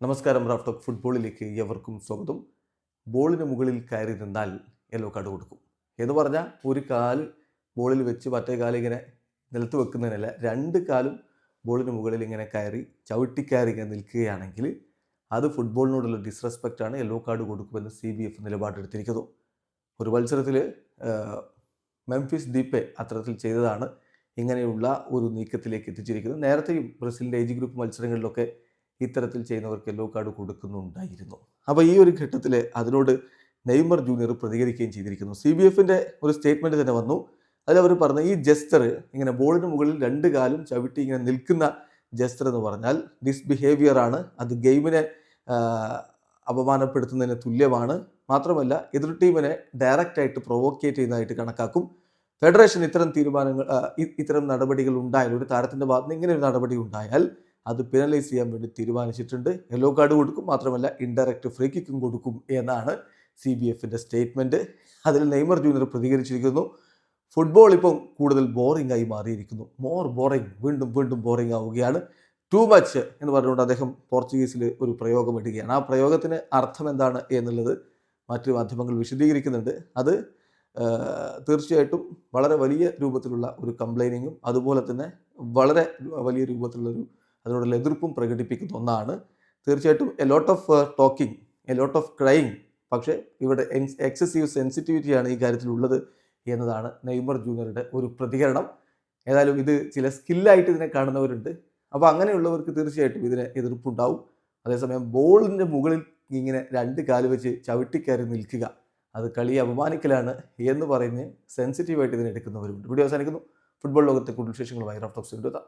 നമസ്കാരം raft of ഫുട്ബോളിലേക്ക് എവർക്കും സ്വാഗതം. ബോളിന് മുകളിൽ കയറി നിന്നാൽ യെല്ലോ കാർഡ് കൊടുക്കും. എന്ന് പറഞ്ഞാൽ ഒരു കാൽ ബോളിൽ വെച്ച് മറ്റേ കാലിങ്ങനെ നിലത്ത് വെക്കുന്നതിനല്ല രണ്ട് കാലും ബോളിന് മുകളിൽ ഇങ്ങനെ കയറി ചവിട്ടിക്കയറി ഇങ്ങനെ നിൽക്കുകയാണെങ്കിൽ അത് ഫുട്ബോളിനോടുള്ള ഡിസ്റെസ്പെക്റ്റാണ് യെല്ലോ കാർഡ് കൊടുക്കുമെന്ന് സി ബി എഫ് നിലപാടെടുത്തിരിക്കുന്നു. ഒരു മത്സരത്തിൽ മെംഫിസ് ദീപെ അത്തരത്തിൽ ചെയ്തതാണ് ഇങ്ങനെയുള്ള ഒരു നീക്കത്തിലേക്ക് എത്തിച്ചിരിക്കുന്നത്. നേരത്തെയും ബ്രസീലിന്റെ ഏജ് ഗ്രൂപ്പ് മത്സരങ്ങളിലൊക്കെ ഇത്തരത്തിൽ ചെയ്യുന്നവർക്ക് യെല്ലോ കാർഡ് കൊടുക്കുന്നുണ്ടായിരുന്നു. അപ്പോൾ ഈ ഒരു ഘട്ടത്തിൽ അതിനോട് നെയ്മർ ജൂനിയർ പ്രതികരിക്കുകയും ചെയ്തിരിക്കുന്നു. സി ബി എഫിന്റെ ഒരു സ്റ്റേറ്റ്മെന്റ് തന്നെ വന്നു. അതിൽ അവർ പറഞ്ഞ ഈ ജസ്റ്റർ ഇങ്ങനെ ബോളിന് മുകളിൽ രണ്ട് കാലും ചവിട്ടി ഇങ്ങനെ നിൽക്കുന്ന ജസ്റ്റർ എന്ന് പറഞ്ഞാൽ ഡിസ്ബിഹേവിയർ ആണ്. അത് ഗെയിമിനെ അപമാനപ്പെടുത്തുന്നതിന് തുല്യമാണ്. മാത്രമല്ല എതിർ ടീമിനെ ഡയറക്റ്റായിട്ട് പ്രൊവോക്കേറ്റ് ചെയ്യുന്നതായിട്ട് കണക്കാക്കും. ഫെഡറേഷൻ ഇത്തരം തീരുമാനങ്ങൾ ഇത്തരം നടപടികൾ ഉണ്ടായാൽ ഒരു താരത്തിന്റെ ഭാഗത്ത് നിന്ന് ഇങ്ങനെ ഒരു നടപടി ഉണ്ടായാൽ അത് പെനലൈസ് ചെയ്യാൻ വേണ്ടി തീരുമാനിച്ചിട്ടുണ്ട്. യെല്ലോ കാർഡ് കൊടുക്കും മാത്രമല്ല ഇൻഡയറക്റ്റ് ഫ്രീ കിക്കും കൊടുക്കും എന്നാണ് സി ബി എഫിന്റെ സ്റ്റേറ്റ്മെന്റ് അതിൽ നെയ്മർ ജൂനിയർ പ്രതികരിച്ചിരിക്കുന്നു. ഫുട്ബോൾ ഇപ്പം കൂടുതൽ ബോറിംഗ് ആയി മാറിയിരിക്കുന്നു. മോർ ബോറിംഗ് വീണ്ടും വീണ്ടും ബോറിംഗ് ആവുകയാണ്. ടു മച്ച് എന്ന് പറഞ്ഞുകൊണ്ട് അദ്ദേഹം പോർച്ചുഗീസിൽ ഒരു പ്രയോഗം ഇടുകയാണ്. ആ പ്രയോഗത്തിന് അർത്ഥം എന്താണ് എന്നുള്ളത് മറ്റു മാധ്യമങ്ങൾ വിശദീകരിക്കുന്നുണ്ട്. അത് തീർച്ചയായിട്ടും വളരെ വലിയ രൂപത്തിലുള്ള ഒരു കംപ്ലൈനിങ്ങും അതുപോലെ തന്നെ വളരെ വലിയ രൂപത്തിലുള്ളൊരു അതിനോടുള്ള എതിർപ്പും പ്രകടിപ്പിക്കുന്ന ഒന്നാണ്. തീർച്ചയായിട്ടും a lot of talking a lot of crying പക്ഷേ ഇവിടെ എക്സസീവ് സെൻസിറ്റിവിറ്റിയാണ് ഈ കാര്യത്തിലുള്ളത് എന്നതാണ് നെയ്മർ ജൂനിയറുടെ ഒരു പ്രതികരണം. ഏതായാലും ഇത് ചില സ്കില്ലായിട്ട് ഇതിനെ കാണുന്നവരുണ്ട്. അപ്പോൾ അങ്ങനെയുള്ളവർക്ക് തീർച്ചയായിട്ടും ഇതിന് എതിർപ്പുണ്ടാവും. അതേസമയം ബോളിന്റെ മുകളിൽ ഇങ്ങനെ രണ്ട് കാൽ വെച്ച് ചവിട്ടിക്കയറി നിൽക്കുക അത് കളി അപമാനിക്കലാണ് എന്ന് പറഞ്ഞ് സെൻസിറ്റീവായിട്ട് ഇതിനെടുക്കുന്നവരുണ്ട് വീഡിയോ അവസാനിക്കുന്നു. ഫുട്ബോൾ ലോകത്തെ കൂടുതൽ വിശേഷങ്ങളുമായി റഫ്റ്റോക്സ് എടുത്താം